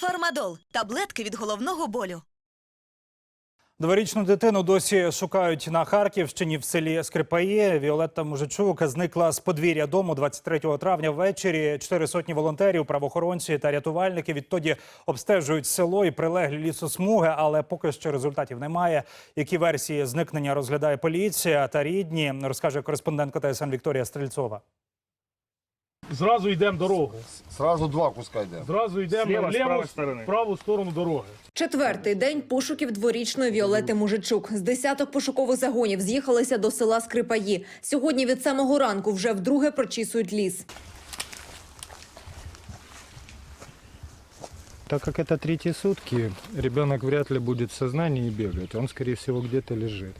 Фармадол таблетки від головного болю. Дворічну дитину досі шукають на Харківщині в селі Скрипаї. Віолетта Мужичук зникла з подвір'я дому 23 травня ввечері. Чотири сотні волонтерів, правоохоронці та рятувальники відтоді обстежують село і прилеглі лісосмуги, але поки що результатів немає. Які версії зникнення розглядає поліція та рідні, розкаже кореспондентка ТСН Вікторія Стрельцова. Зразу йдемо дорогу. Сразу два куска йде. Зразу йдемо Зліва, з правої сторони. в праву сторону дороги. Четвертий день пошуків дворічної Віолети Мужичук. З десяток пошукових загонів з'їхалися до села Скрипаї. Сьогодні від самого ранку вже вдруге прочісують ліс. Так как это третьи сутки, ребенок вряд ли будет в сознании и бегать. Он, скорее всего, где-то лежит.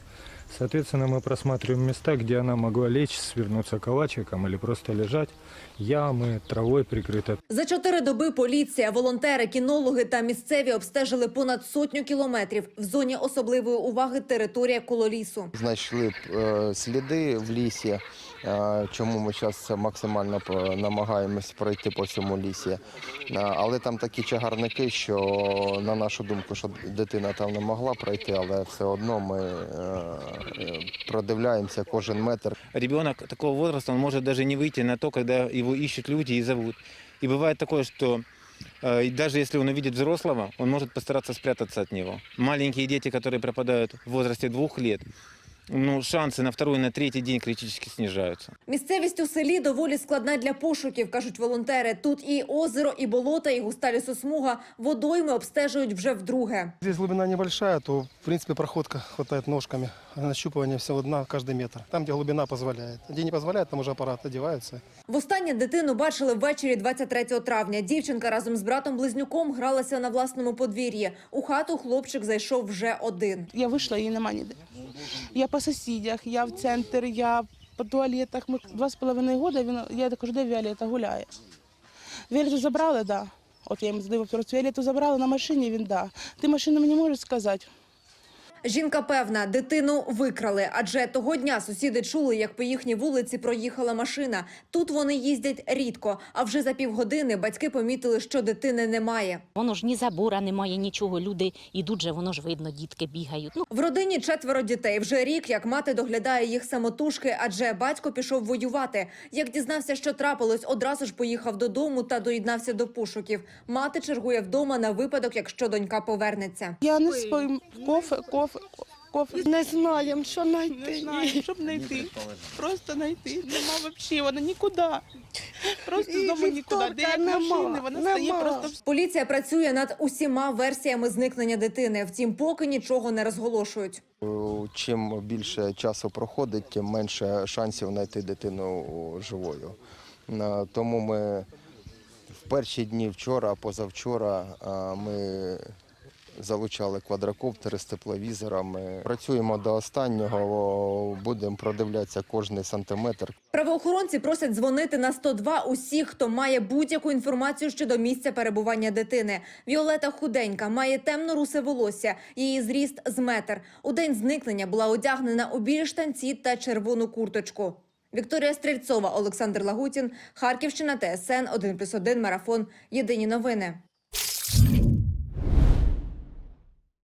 Соответственно, мы просматриваем места, где она могла лечь, свернуться калачиком или просто лежать. Ямы, травой прикрыто. За чотири доби поліція, волонтери, кінологи та місцеві обстежили понад сотню кілометрів. В зоні особливої уваги територія коло лісу. Знайшли е, сліди в лісі, е, чому ми зараз максимально по- намагаємось пройти по цьому лісі. Е, але там такі чагарники, що на нашу думку, що дитина там не могла пройти, але все одно ми е, е, продивляємося кожен метр. ребенок такого возраста, он может даже не выйти на то, когда его ищут люди и зовут. И бывает такое, что э, и даже если он увидит взрослого, он может постараться спрятаться от него. Маленькие дети, которые пропадают в возрасте двух лет, ну, шансы на второй, на третий день критически снижаются. Місцевість у селі доволі складна для пошуків, кажуть волонтери. Тут і озеро, і болота, і густа лісосмуга. Водойми обстежують вже вдруге. Здесь глубина небольшая, то, в принципе, проходка хватает ножками. Нащупывание всего дна каждый метр. Там, где глубина позволяет. Где не позволяет, там уже аппарат одевается. Востаннє дитину бачили ввечері 23 травня. Дівчинка разом з братом-близнюком гралася на власному подвір'ї. У хату хлопчик зайшов вже один. Я вийшла, її нема ніде. Я по сусідях, я в центр, я по туалетах. Ми два з половиною роки, він, я кажу, де Віолета гуляє. Віолету забрали, да. От я йому задаю вопрос, Віолету забрали на машині, він да. Ти машину мені можеш сказати? Жінка певна, дитину викрали, адже того дня сусіди чули, як по їхній вулиці проїхала машина. Тут вони їздять рідко, а вже за півгодини батьки помітили, що дитини немає. Воно ж ні забора немає, нічого. Люди йдуть же, воно ж видно, дітки бігають. Ну, В родині четверо дітей. Вже рік, як мати доглядає їх самотужки, адже батько пішов воювати. Як дізнався, що трапилось, одразу ж поїхав додому та доєднався до пошуків. Мати чергує вдома на випадок, якщо донька повернеться. Я не спою кофе, кофе, кофе. Не знаємо, що знайти. Не знаю, щоб знайти. Просто знайти. Нема взагалі, вона нікуди. Просто І з дому нікуди. Де як нема, машини, вона стає просто Поліція працює над усіма версіями зникнення дитини. Втім, поки нічого не розголошують. Е, Чим більше часу проходить, тим менше шансів знайти дитину живою. Е, Тому ми в перші дні вчора, позавчора е, ми залучали квадрокоптери з тепловізорами. Працюємо до останнього, будемо продивлятися кожний сантиметр. Правоохоронці просять дзвонити на 102 усіх, хто має будь-яку інформацію щодо місця перебування дитини. Віолета худенька, має темно-русе волосся, її зріст з метр. У день зникнення була одягнена у білі штанці та червону курточку. Вікторія Стрельцова, Олександр Лагутін, Харківщина, ТСН 1+,1 Марафон. Єдині новини.